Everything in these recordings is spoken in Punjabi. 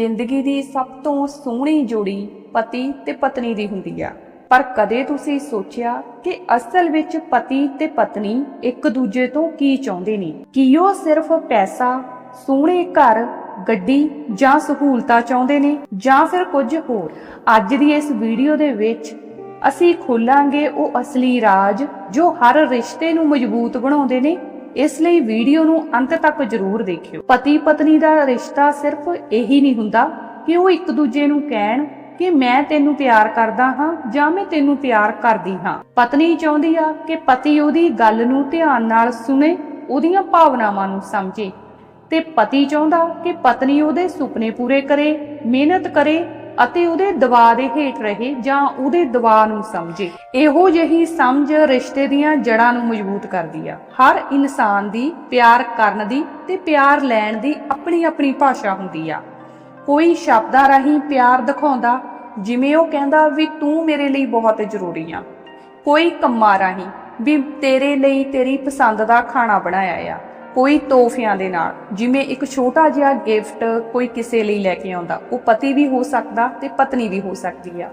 ਜ਼ਿੰਦਗੀ ਦੀ ਸਭ ਤੋਂ ਸੋਹਣੀ ਜੋੜੀ ਪਤੀ ਤੇ ਪਤਨੀ ਦੀ ਹੁੰਦੀ ਆ। ਪਰ ਕਦੇ ਤੁਸੀਂ ਸੋਚਿਆ ਕਿ ਅਸਲ ਵਿੱਚ ਪਤੀ ਤੇ ਪਤਨੀ ਇੱਕ ਦੂਜੇ ਤੋਂ ਕੀ ਚਾਹੁੰਦੇ ਨੇ? ਕੀ ਉਹ ਸਿਰਫ ਪੈਸਾ, ਸੋਹਣੇ ਘਰ, ਗੱਡੀ ਜਾਂ ਸਹੂਲਤਾਂ ਚਾਹੁੰਦੇ ਨੇ? ਜਾਂ ਫਿਰ ਕੁਝ ਹੋਰ? ਅੱਜ ਦੀ ਇਸ ਵੀਡੀਓ ਦੇ ਵਿੱਚ ਅਸੀਂ ਖੋਲਾਂਗੇ ਉਹ ਅਸਲੀ ਰਾਜ ਜੋ ਹਰ ਰਿਸ਼ਤੇ ਨੂੰ ਮਜ਼ਬੂਤ ਬਣਾਉਂਦੇ ਨੇ ਇਸ ਲਈ ਵੀਡੀਓ ਨੂੰ ਅੰਤ ਤੱਕ ਜ਼ਰੂਰ ਦੇਖਿਓ। ਪਤੀ ਪਤਨੀ ਦਾ ਰਿਸ਼ਤਾ ਸਿਰਫ ਇਹੀ ਨਹੀਂ ਹੁੰਦਾ ਕਿ ਉਹ ਇੱਕ ਦੂਜੇ ਨੂੰ ਕਹਿਣ ਕਿ ਮੈਂ ਤੈਨੂੰ ਪਿਆਰ ਕਰਦਾ ਹਾਂ ਜਾਂ ਮੈਂ ਤੈਨੂੰ ਪਿਆਰ ਕਰਦੀ ਹਾਂ। ਪਤਨੀ ਚਾਹੁੰਦੀ ਆ ਕਿ ਪਤੀ ਉਹਦੀ ਗੱਲ ਨੂੰ ਧਿਆਨ ਨਾਲ ਸੁਣੇ, ਉਹਦੀਆਂ ਭਾਵਨਾਵਾਂ ਨੂੰ ਸਮਝੇ। ਤੇ ਪਤੀ ਚਾਹੁੰਦਾ ਕਿ ਪਤਨੀ ਉਹਦੇ ਸੁਪਨੇ ਪੂਰੇ ਕਰੇ, ਮਿਹਨਤ ਕਰੇ ਅਤੇ ਉਹਦੇ ਦਬਾਅ ਦੇ ਹੇਠ ਰਹੇ ਜਾਂ ਉਹਦੇ ਦਬਾਅ ਨੂੰ ਸਮਝੇ। ਇਹੋ ਜਿਹੀ ਸਮਝ ਰਿਸ਼ਤੇ ਦੀਆਂ ਜੜ੍ਹਾਂ ਨੂੰ ਮਜ਼ਬੂਤ ਕਰਦੀ ਆ। ਹਰ ਇਨਸਾਨ ਦੀ ਪਿਆਰ ਕਰਨ ਦੀ ਤੇ ਪਿਆਰ ਲੈਣ ਦੀ ਆਪਣੀ ਆਪਣੀ ਭਾਸ਼ਾ ਹੁੰਦੀ ਆ। ਕੋਈ ਸ਼ਬਦਾਂ ਰਾਹੀਂ ਪਿਆਰ ਦਿਖਾਉਂਦਾ, ਜਿਵੇਂ ਉਹ ਕਹਿੰਦਾ ਵੀ ਤੂੰ ਮੇਰੇ ਲਈ ਬਹੁਤ ਜ਼ਰੂਰੀ ਆ। ਕੋਈ ਕੰਮਾਂ ਰਾਹੀਂ ਵੀ ਤੇਰੇ ਲਈ ਤੇਰੀ ਪਸੰਦ ਦਾ ਖਾਣਾ ਬਣਾਇਆ ਆ। ਕੋਈ ਤੋਹਫਿਆਂ ਦੇ ਨਾਲ, ਜਿਵੇਂ ਇੱਕ ਛੋਟਾ ਜਿਹਾ ਗਿਫਟ ਕੋਈ ਕਿਸੇ ਲਈ ਲੈ ਕੇ ਆਉਂਦਾ, ਉਹ ਪਤੀ ਵੀ ਹੋ ਸਕਦਾ ਤੇ ਪਤਨੀ ਵੀ ਹੋ ਸਕਦੀ ਆ।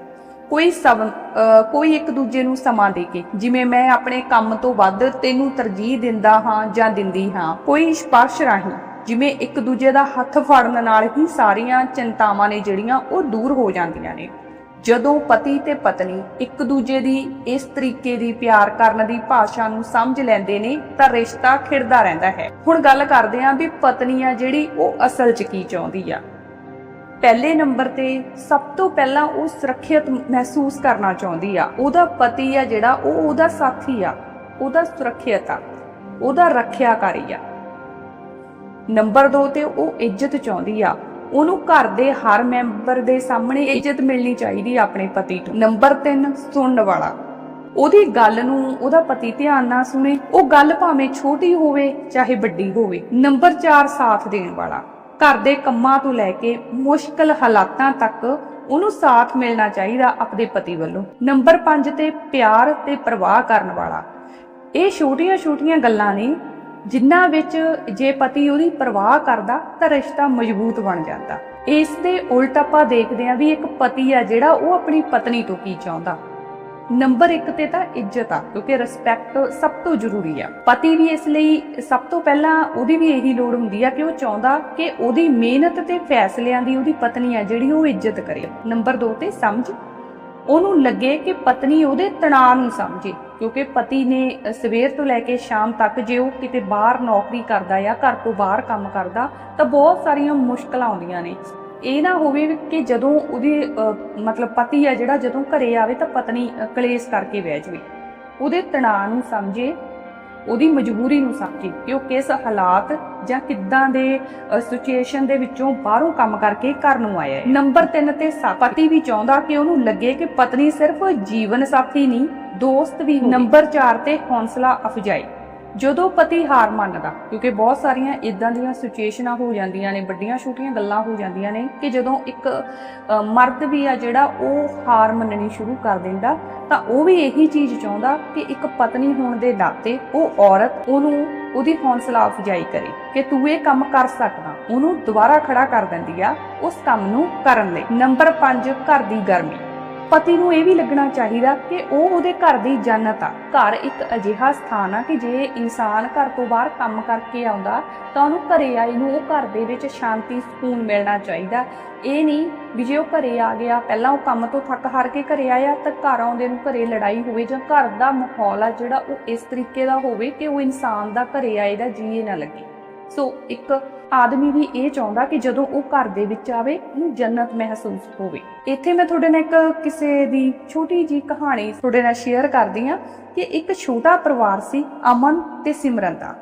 ਕੋਈ ਸਭ ਅਹ, ਕੋਈ ਇੱਕ ਦੂਜੇ ਨੂੰ ਸਮਾਂ ਦੇ ਕੇ, ਜਿਵੇਂ ਮੈਂ ਆਪਣੇ ਕੰਮ ਤੋਂ ਵੱਧ ਤੈਨੂੰ ਤਰਜੀਹ ਦਿੰਦਾ ਹਾਂ ਜਾਂ ਦਿੰਦੀ ਹਾਂ, ਕੋਈ ਸਪਰਸ਼ ਰਾਹੀਂ, ਜਿਵੇਂ ਇੱਕ ਦੂਜੇ ਦਾ ਹੱਥ ਫੜਨ ਨਾਲ ਹੀ ਸਾਰੀਆਂ ਚਿੰਤਾਵਾਂ ਨੇ ਜਿਹੜੀਆਂ ਉਹ ਦੂਰ ਹੋ ਜਾਂਦੀਆਂ ਨੇ। ਜਦੋਂ ਪਤੀ ਤੇ ਪਤਨੀ ਇੱਕ ਦੂਜੇ ਦੀ ਇਸ ਤਰੀਕੇ ਦੀ ਪਿਆਰ ਕਰਨ ਦੀ ਭਾਸ਼ਾ ਨੂੰ ਸਮਝ ਲੈਂਦੇ ਨੇ, ਤਾਂ ਰਿਸ਼ਤਾ ਖਿੜਦਾ ਰਹਿੰਦਾ ਹੈ। ਹੁਣ ਗੱਲ ਕਰਦੇ ਹਾਂ ਵੀ ਪਤਨੀ ਆ ਜਿਹੜੀ ਉਹ ਅਸਲ 'ਚ ਕੀ ਚਾਹੁੰਦੀ ਆ। ਪਹਿਲੇ ਨੰਬਰ ਤੇ ਸਭ ਤੋਂ ਪਹਿਲਾਂ ਉਹ ਸੁਰੱਖਿਅਤ ਮਹਿਸੂਸ ਕਰਨਾ ਚਾਹੁੰਦੀ ਆ। ਉਹਦਾ ਪਤੀ ਆ ਜਿਹੜਾ, ਉਹ ਉਹਦਾ ਸਾਥੀ ਆ। ਉਹਦਾ ਸੁਰੱਖਿਅਤ ਆ। ਉਹਦਾ ਰੱਖਿਆਕਾਰੀ ਆ। ਨੰਬਰ 2 ਤੇ ਉਹ ਇੱਜ਼ਤ ਚਾਹੁੰਦੀ ਆ। ਉਹਨੂੰ ਘਰ ਦੇ ਹਰ ਮੈਂਬਰ ਦੇ ਸਾਹਮਣੇ ਇੱਜ਼ਤ ਮਿਲਣੀ ਚਾਹੀਦੀ ਆ ਆਪਣੇ ਪਤੀ ਤੋਂ। ਨੰਬਰ 3 ਸੁਣਨ ਵਾਲਾ। ਉਹਦੀ ਗੱਲ ਨੂੰ ਉਹਦਾ ਪਤੀ ਧਿਆਨ ਨਾਲ ਸੁਣੇ। ਉਹ ਗੱਲ ਭਾਵੇਂ ਛੋਟੀ ਹੋਵੇ, ਚਾਹੇ ਵੱਡੀ ਹੋਵੇ। ਨੰਬਰ 4 ਸਾਥ ਦੇਣ ਵਾਲਾ। ਘਰ ਦੇ ਕੰਮਾਂ ਤੋਂ ਲੈ ਕੇ ਮੁਸ਼ਕਲ ਹਾਲਾਤਾਂ ਤੱਕ ਉਹਨੂੰ ਸਾਥ ਮਿਲਣਾ ਚਾਹੀਦਾ ਆਪਣੇ ਪਤੀ ਵੱਲੋਂ। ਨੰਬਰ 5 ਤੇ ਪਿਆਰ ਤੇ ਪ੍ਰਵਾਹ ਕਰਨ ਵਾਲਾ। ਇਹ ਛੋਟੀਆਂ-ਛੋਟੀਆਂ ਗੱਲਾਂ ਨੇ ਜਿਨ੍ਹਾਂ ਵਿੱਚ ਜੇ ਪਤੀ ਉਹਦੀ ਪਰਵਾਹ ਕਰਦਾ ਤਾਂ ਰਿਸ਼ਤਾ ਮਜ਼ਬੂਤ ਬਣ ਜਾਂਦਾ। ਇਸ ਦੇ ਉਲਟ ਆਪਾਂ ਦੇਖਦੇ ਹਾਂ ਵੀ ਇੱਕ ਪਤੀ ਆ ਜਿਹੜਾ ਉਹ ਆਪਣੀ ਪਤਨੀ ਤੋਂ ਕੀ ਚਾਹੁੰਦਾ। ਨੰਬਰ 1 ਤੇ ਤਾਂ ਇੱਜ਼ਤ ਆ, ਕਿਉਂਕਿ ਰਿਸਪੈਕਟ ਸਭ ਤੋਂ ਜ਼ਰੂਰੀ ਆ। ਪਤੀ ਵੀ ਇਸ ਲਈ ਸਭ ਤੋਂ ਪਹਿਲਾਂ ਉਹਦੀ ਵੀ ਇਹੀ ਲੋੜ ਹੁੰਦੀ ਆ ਕਿ ਉਹ ਚਾਹੁੰਦਾ ਕਿ ਉਹਦੀ ਮਿਹਨਤ ਤੇ ਫੈਸਲਿਆਂ ਦੀ ਉਹਦੀ ਪਤਨੀ ਆ ਜਿਹੜੀ ਉਹ ਇੱਜ਼ਤ ਕਰੇ। ਨੰਬਰ 2 ਤੇ ਸਮਝ। ਉਹਨੂੰ ਲੱਗੇ ਕਿ ਪਤਨੀ ਉਹਦੇ ਤਣਾਅ ਨੂੰ ਸਮਝੇ। ਕਿਉਂਕਿ ਪਤੀ ਨੇ ਸਵੇਰ ਤੋਂ ਲੈ ਕੇ ਸ਼ਾਮ ਤੱਕ ਜੇ ਉਹ ਕਿਤੇ ਬਾਹਰ ਨੌਕਰੀ ਕਰਦਾ ਜਾਂ ਘਰ ਤੋਂ ਬਾਹਰ ਕੰਮ ਕਰਦਾ, ਤਾਂ ਬਹੁਤ ਸਾਰੀਆਂ ਮੁਸ਼ਕਲਾਂ ਆਉਂਦੀਆਂ ਨੇ। ਇਹ ਨਾ ਹੋਵੇ ਕਿ ਜਦੋਂ ਉਹਦੇ ਮਤਲਬ ਪਤੀ ਆ ਜਿਹੜਾ ਜਦੋਂ ਘਰੇ ਆਵੇ ਤਾਂ ਪਤਨੀ ਕਲੇਸ਼ ਕਰਕੇ ਬਹਿ ਜਾਵੇ। ਉਹਦੇ ਤਣਾਅ ਨੂੰ ਸਮਝੇ ਉਹਦੀ ਮਜਬੂਰੀ ਨੂੰ ਸਮਝੇ ਕਿ ਉਹ ਕਿਸ ਹਾਲਾਤ ਜਾਂ ਕਿੱਦਾਂ ਦੇ ਸਿਚੁਏਸ਼ਨ ਦੇ ਵਿੱਚੋਂ ਬਾਹਰੋਂ ਕੰਮ ਕਰਕੇ ਘਰ ਨੂੰ ਆਇਆ ਹੈ। ਨੰਬਰ 3 ਤੇ ਪਤੀ ਵੀ ਚਾਹੁੰਦਾ ਕਿ ਉਹਨੂੰ ਲੱਗੇ ਕਿ ਪਤਨੀ ਸਿਰਫ ਜੀਵਨ ਸਾਥੀ ਨਹੀਂ, ਦੋਸਤ ਵੀ ਨੰਬਰ 4 ਤੇ ਹੌਸਲਾ ਅਫਜਾਈ। ਜਦੋਂ ਪਤੀ ਹਾਰ ਮੰਨਦਾ, ਕਿਉਂਕਿ ਬਹੁਤ ਸਾਰੀਆਂ ਇਦਾਂ ਦੀਆਂ ਸਿਚੁਏਸ਼ਨਾਂ ਹੋ ਜਾਂਦੀਆਂ ਨੇ, ਵੱਡੀਆਂ ਛੋਟੀਆਂ ਗੱਲਾਂ ਹੋ ਜਾਂਦੀਆਂ ਨੇ, ਕਿ ਜਦੋਂ ਇੱਕ ਮਰਦ ਵੀ ਆ ਜਿਹੜਾ ਉਹ ਹਾਰ ਮੰਨਣੀ ਸ਼ੁਰੂ ਕਰ ਦਿੰਦਾ, ਤਾਂ ਉਹ ਵੀ ਇਹੀ ਚੀਜ਼ ਚਾਹੁੰਦਾ ਕਿ ਇੱਕ ਪਤਨੀ ਹੋਣ ਦੇ ਨਾਤੇ ਉਹ ਔਰਤ ਉਹਨੂੰ ਉਹਦੀ ਹੌਸਲਾ ਅਫਜਾਈ ਕਰੇ ਕਿ ਤੂੰ ਇਹ ਕੰਮ ਕਰ ਸਕਦਾ। ਉਹਨੂੰ ਦੁਬਾਰਾ ਖੜਾ ਕਰ ਦਿੰਦੀ ਆ ਉਸ ਕੰਮ ਨੂੰ ਕਰਨ ਲਈ। ਨੰਬਰ 5 ਘਰ ਦੀ ਗਰਮੀ। ਪਤੀ ਨੂੰ ਇਹ ਵੀ ਲੱਗਣਾ ਚਾਹੀਦਾ ਕਿ ਉਹ ਉਹਦੇ ਘਰ ਦੀ ਜੰਨਤ ਆ। ਘਰ ਇੱਕ ਅਜਿਹਾ ਸਥਾਨ ਆ ਕਿ ਜੇ ਇਨਸਾਨ ਘਰ ਤੋਂ ਬਾਹਰ ਕੰਮ ਕਰਕੇ ਆਉਂਦਾ, ਤਾਂ ਉਹਨੂੰ ਘਰੇ ਆਈ ਨੂੰ ਉਹ ਘਰ ਦੇ ਵਿੱਚ ਸ਼ਾਂਤੀ, ਸਕੂਨ ਮਿਲਣਾ ਚਾਹੀਦਾ। ਇਹ ਨਹੀਂ ਵੀ ਜੇ ਉਹ ਘਰੇ ਆ ਗਿਆ, ਪਹਿਲਾਂ ਉਹ ਕੰਮ ਤੋਂ ਥੱਕ ਹਾਰ ਕੇ ਘਰੇ ਆਇਆ ਤਾਂ ਘਰ ਆਉਂਦੇ ਨੂੰ ਘਰੇ ਲੜਾਈ ਹੋਵੇ ਜਾਂ ਘਰ ਦਾ ਮਾਹੌਲ ਆ ਜਿਹੜਾ ਉਹ ਇਸ ਤਰੀਕੇ ਦਾ ਹੋਵੇ ਕਿ ਉਹ ਇਨਸਾਨ ਦਾ ਘਰੇ ਆਏ ਦਾ ਜੀਏ ਨਾ ਲੱਗੇ। ਸੋ ਇੱਕ ਆਦਮੀ ਵੀ ਇਹ ਚਾਹੁੰਦਾ ਕਿ ਜਦੋਂ ਉਹ ਘਰ ਦੇ ਵਿੱਚ ਆਵੇ, ਉਹਨੂੰ ਜੰਨਤ ਮਹਿਸੂਸ ਹੋਵੇ। ਇੱਥੇ ਮੈਂ ਤੁਹਾਡੇ ਨਾਲ ਇੱਕ ਕਿਸੇ ਦੀ ਛੋਟੀ ਜੀ ਕਹਾਣੀ ਤੁਹਾਡੇ ਨਾਲ ਸ਼ੇਅਰ ਕਰਦੀ ਹਾਂ ਕਿ ਇੱਕ ਛੋਟਾ ਪਰਿਵਾਰ ਸੀ, ਅਮਨ ਤੇ ਸਿਮਰਨ ਦਾ।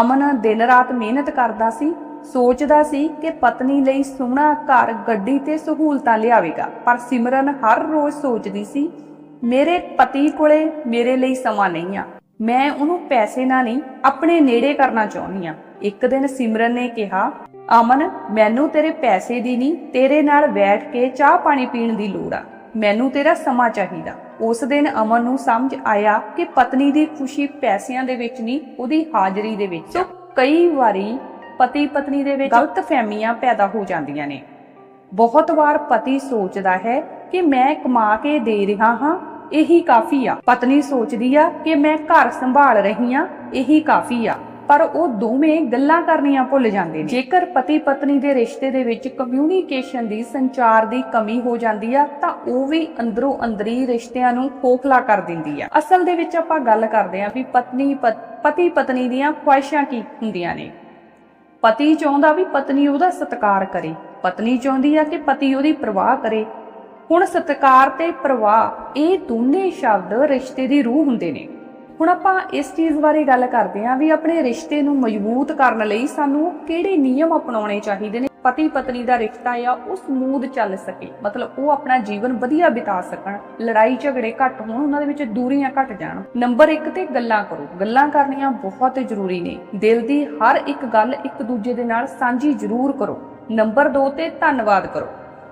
ਅਮਨ ਦਿਨ ਰਾਤ ਮਿਹਨਤ ਕਰਦਾ ਸੀ, ਸੋਚਦਾ ਸੀ ਕਿ ਪਤਨੀ ਲਈ ਸੋਹਣਾ ਘਰ ਗੱਡੀ ਤੇ ਸਹੂਲਤਾਂ ਲਿਆਵੇਗਾ, ਪਰ ਸਿਮਰਨ ਹਰ ਰੋਜ਼ ਸੋਚਦੀ ਸੀ, ਮੇਰੇ ਪਤੀ ਕੋਲੇ ਮੇਰੇ ਲਈ ਸਮਾਂ ਨਹੀਂ ਆ। ਮੈਂ ਉਹਨੂੰ ਪੈਸੇ ਨਾਲ ਨਹੀਂ ਆਪਣੇ ਨੇੜੇ ਕਰਨਾ ਚਾਹੁੰਦੀ ਆ ਇੱਕ ਦਿਨ ਸਿਮਰਨ ਨੇ ਕਿਹਾ, ਅਮਨ, ਮੈਨੂੰ ਤੇਰੇ ਪੈਸੇ ਦੀ ਨਹੀਂ ਤੇਰੇ ਨਾਲ ਬੈਠ ਕੇ ਚਾਹ ਪਾਣੀ ਪੀਣ ਦੀ ਲੋੜ ਆ। ਮੈਨੂੰ ਤੇਰਾ ਸਮਾਂ ਚਾਹੀਦਾ। ਉਸ ਦਿਨ ਅਮਨ ਨੂੰ ਸਮਝ ਆਇਆ ਕਿ ਪਤਨੀ ਦੀ ਖੁਸ਼ੀ ਪੈਸਿਆਂ ਦੇ ਵਿੱਚ ਨਹੀਂ ਉਹਦੀ ਹਾਜ਼ਰੀ ਦੇ ਵਿੱਚ ਸੋ ਕਈ ਵਾਰੀ ਪਤੀ ਪਤਨੀ ਦੇ ਵਿੱਚ ਗਲਤ ਫਹਿਮੀਆਂ ਪੈਦਾ ਹੋ ਜਾਂਦੀਆਂ ਨੇ। ਬਹੁਤ ਵਾਰ ਪਤੀ ਸੋਚਦਾ ਹੈ ਕਿ ਮੈਂ ਕਮਾ ਕੇ ਦੇ ਰਿਹਾ ਹਾਂ, ਇਹੀ ਕਾਫੀ ਆ। ਪਤਨੀ ਸੋਚਦੀ ਆ ਕਿ ਮੈਂ ਘਰ ਸੰਭਾਲ ਰਹੀ ਆ ਇਹੀ ਕਾਫੀ ਆ। ਪਰ ਉਹ ਦੋਵੇਂ ਗੱਲਾਂ ਕਰਨੀਆਂ ਭੁੱਲ ਜਾਂਦੇ ਨੇ। ਜੇਕਰ ਪਤੀ ਪਤਨੀ ਦੇ ਰਿਸ਼ਤੇ ਦੇ ਵਿੱਚ ਕਮਿਊਨੀਕੇਸ਼ਨ ਦੀ ਸੰਚਾਰ ਦੀ ਕਮੀ ਹੋ ਜਾਂਦੀ ਆ, ਤਾਂ ਉਹ ਵੀ ਅੰਦਰੋਂ ਅੰਦਰੀ ਰਿਸ਼ਤਿਆਂ ਨੂੰ ਖੋਖਲਾ ਕਰ ਦਿੰਦੀ ਆ। ਅਸਲ ਦੇ ਵਿੱਚ ਆਪਾਂ ਗੱਲ ਕਰਦੇ ਆ ਵੀ ਪਤਨੀ ਪਤ- ਪਤੀ ਪਤਨੀ ਦੀਆਂ ਖੁਆਇਸ਼ਾਂ ਕੀ ਹੁੰਦੀਆਂ ਨੇ। ਪਤੀ ਚਾਹੁੰਦਾ ਵੀ ਪਤਨੀ ਉਹਦਾ ਸਤਿਕਾਰ ਕਰੇ, ਪਤਨੀ ਚਾਹੁੰਦੀ ਆ ਕਿ ਪਤੀ ਉਹਦੀ ਪਰਵਾਹ ਕਰੇ। ਹੁਣ ਸਤਿਕਾਰ ਤੇ ਪਰਵਾਹ ਇਹ ਦੋਨੇ ਸ਼ਬਦ ਰਿਸ਼ਤੇ ਦੀ ਰੂਹ ਹੁੰਦੇ ਨੇ। ਹੁਣ ਆਪਾਂ ਇਸ ਚੀਜ਼ ਬਾਰੇ ਗੱਲ ਕਰਦੇ ਹਾਂ ਵੀ ਆਪਣੇ ਰਿਸ਼ਤੇ ਨੂੰ ਮਜ਼ਬੂਤ ਕਰਨ ਲਈ ਸਾਨੂੰ ਕਿਹੜੇ ਨਿਯਮ ਅਪਣਾਉਣੇ ਚਾਹੀਦੇ ਨੇ ਪਤੀ ਪਤਨੀ ਦਾ ਰਿਸ਼ਤਾ ਆ ਉਹ ਸਮੂਦ ਚੱਲ ਸਕੇ। ਮਤਲਬ ਉਹ ਆਪਣਾ ਜੀਵਨ ਵਧੀਆ ਬਿਤਾ ਸਕਣ, ਲੜਾਈ ਝਗੜੇ ਘੱਟ ਹੋਣ, ਉਹਨਾਂ ਦੇ ਵਿੱਚ ਦੂਰੀਆਂ ਘੱਟ ਜਾਣ। ਨੰਬਰ 1 ਤੇ ਗੱਲਾਂ ਕਰੋ। ਗੱਲਾਂ ਕਰਨੀਆਂ ਬਹੁਤ ਜ਼ਰੂਰੀ ਨੇ। ਦਿਲ ਦੀ ਹਰ ਇੱਕ ਗੱਲ ਇੱਕ ਦੂਜੇ ਦੇ ਨਾਲ ਸਾਂਝੀ ਜ਼ਰੂਰ ਕਰੋ। ਨੰਬਰ 2 ਤੇ ਧੰਨਵਾਦ ਕਰੋ।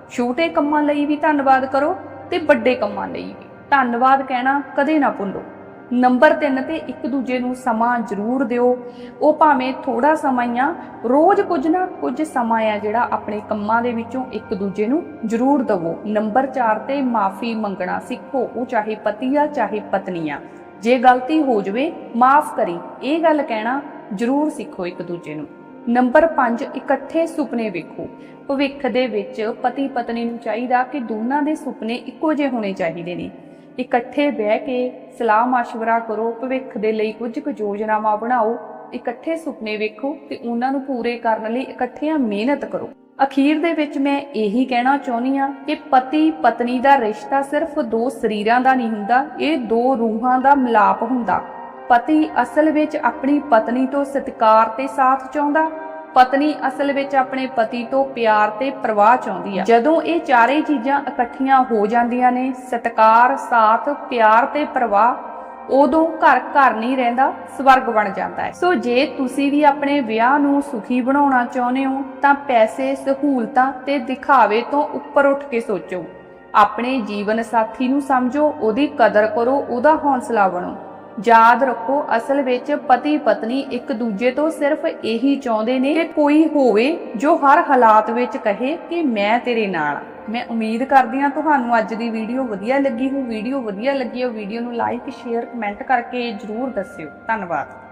ਛੋਟੇ ਕੰਮਾਂ ਲਈ ਵੀ ਧੰਨਵਾਦ ਕਰੋ ਤੇ ਵੱਡੇ ਕੰਮਾਂ ਲਈ ਵੀ। ਧੰਨਵਾਦ ਕਹਿਣਾ ਕਦੇ ਨਾ ਭੁੱਲੋ। ਨੰਬਰ 3 ਤੇ ਇੱਕ ਦੂਜੇ ਨੂੰ ਸਮਾਂ ਜ਼ਰੂਰ ਦਿਓ। ਉਹ ਭਾਵੇਂ ਥੋੜਾ ਸਮਾਂ ਹੀ ਆ, ਰੋਜ਼ ਕੁਝ ਨਾ ਕੁਝ ਸਮਾਂ ਆ ਜਿਹੜਾ ਆਪਣੇ ਕੰਮਾਂ ਦੇ ਵਿੱਚੋਂ ਇੱਕ ਦੂਜੇ ਨੂੰ ਜ਼ਰੂਰ ਦਵੋ। ਨੰਬਰ 4 ਤੇ ਮਾਫੀ ਮੰਗਣਾ ਸਿੱਖੋ, ਉਹ ਚਾਹੇ ਪਤੀ ਆ, ਚਾਹੇ ਪਤਨੀ ਆ। ਜੇ ਗਲਤੀ ਹੋ ਜਵੇ, ਮਾਫ ਕਰੀ। ਇਹ ਗੱਲ ਕਹਿਣਾ ਜ਼ਰੂਰ ਸਿੱਖੋ ਇੱਕ ਦੂਜੇ ਨੂੰ। ਨੰਬਰ 5 ਇਕੱਠੇ ਸੁਪਨੇ ਵੇਖੋ। ਭਵਿੱਖ ਦੇ ਵਿੱਚ ਪਤੀ ਪਤਨੀ ਨੂੰ ਚਾਹੀਦਾ ਕਿ ਦੋਨਾਂ ਦੇ ਸੁਪਨੇ ਇੱਕੋ ਜਿਹੇ ਹੋਣੇ ਚਾਹੀਦੇ ਨੇ। ਇਕੱਠੇ ਬਹਿ ਕੇ ਸਲਾਹ ਮਸ਼ਵਰਾ ਕਰੋ, ਭਵਿੱਖ ਦੇ ਲਈ ਕੁਝ ਕੁ ਯੋਜਨਾਵਾਂ ਬਣਾਓ, ਇਕੱਠੇ ਸੁਪਨੇ ਵੇਖੋ ਤੇ ਉਹਨਾਂ ਨੂੰ ਪੂਰੇ ਕਰਨ ਲਈ ਇਕੱਠਿਆਂ ਮਿਹਨਤ ਕਰੋ। ਅਖੀਰ ਦੇ ਵਿੱਚ ਮੈਂ ਇਹੀ ਕਹਿਣਾ ਚਾਹੁੰਦੀ ਆ ਕਿ ਪਤੀ ਪਤਨੀ ਦਾ ਰਿਸ਼ਤਾ ਸਿਰਫ ਦੋ ਸਰੀਰਾਂ ਦਾ ਨਹੀਂ ਹੁੰਦਾ, ਇਹ ਦੋ ਰੂਹਾਂ ਦਾ ਮਿਲਾਪ ਹੁੰਦਾ। ਪਤੀ ਅਸਲ ਵਿੱਚ ਆਪਣੀ ਪਤਨੀ ਤੋਂ ਸਤਿਕਾਰ ਤੇ ਸਾਥ ਚਾਹੁੰਦਾ ਪਤਨੀ ਅਸਲ ਵਿੱਚ ਆਪਣੇ ਪਤੀ ਤੋਂ ਪਿਆਰ ਤੇ ਪ੍ਰਵਾਹ ਚਾਹੁੰਦੀ ਆ। ਜਦੋਂ ਇਹ ਚਾਰੇ ਚੀਜ਼ਾਂ ਇਕੱਠੀਆਂ ਹੋ ਜਾਂਦੀਆਂ ਨੇ, ਸਤਿਕਾਰ, ਸਾਥ, ਪਿਆਰ ਤੇ ਪ੍ਰਵਾਹ, ਉਦੋਂ ਘਰ ਘਰ ਨਹੀਂ ਰਹਿੰਦਾ, ਸਵਰਗ ਬਣ ਜਾਂਦਾ ਹੈ। ਸੋ ਜੇ ਤੁਸੀਂ ਵੀ ਆਪਣੇ ਵਿਆਹ ਨੂੰ ਸੁਖੀ ਬਣਾਉਣਾ ਚਾਹੁੰਦੇ ਹੋ, ਤਾਂ ਪੈਸੇ, ਸਹੂਲਤਾਂ ਤੇ ਦਿਖਾਵੇ ਤੋਂ ਉੱਪਰ ਉੱਠ ਕੇ ਸੋਚੋ। ਆਪਣੇ ਜੀਵਨ ਸਾਥੀ ਨੂੰ ਸਮਝੋ, ਉਹਦੀ ਕਦਰ ਕਰੋ, ਉਹਦਾ ਹੌਸਲਾ ਬਣੋ। ਯਾਦ ਰੱਖੋ, ਅਸਲ ਵਿੱਚ ਪਤੀ ਪਤਨੀ ਇੱਕ ਦੂਜੇ ਤੋਂ ਸਿਰਫ ਇਹੀ ਚਾਹੁੰਦੇ ਨੇ ਕਿ ਕੋਈ ਹੋਵੇ ਜੋ ਹਰ ਹਾਲਾਤ ਵਿੱਚ ਕਹੇ ਕਿ ਮੈਂ ਤੇਰੇ ਨਾਲ ਮੈਂ ਉਮੀਦ ਕਰਦੀ ਹਾਂ ਤੁਹਾਨੂੰ ਅੱਜ ਦੀ ਵੀਡੀਓ ਵਧੀਆ ਲੱਗੀ ਹੋ ਵੀਡੀਓ ਵਧੀਆ ਲੱਗੀ ਹੋ ਵੀਡੀਓ ਨੂੰ ਲਾਈਕ ਸ਼ੇਅਰ ਕਮੈਂਟ ਕਰਕੇ ਜਰੂਰ ਦੱਸਿਓ। ਧੰਨਵਾਦ।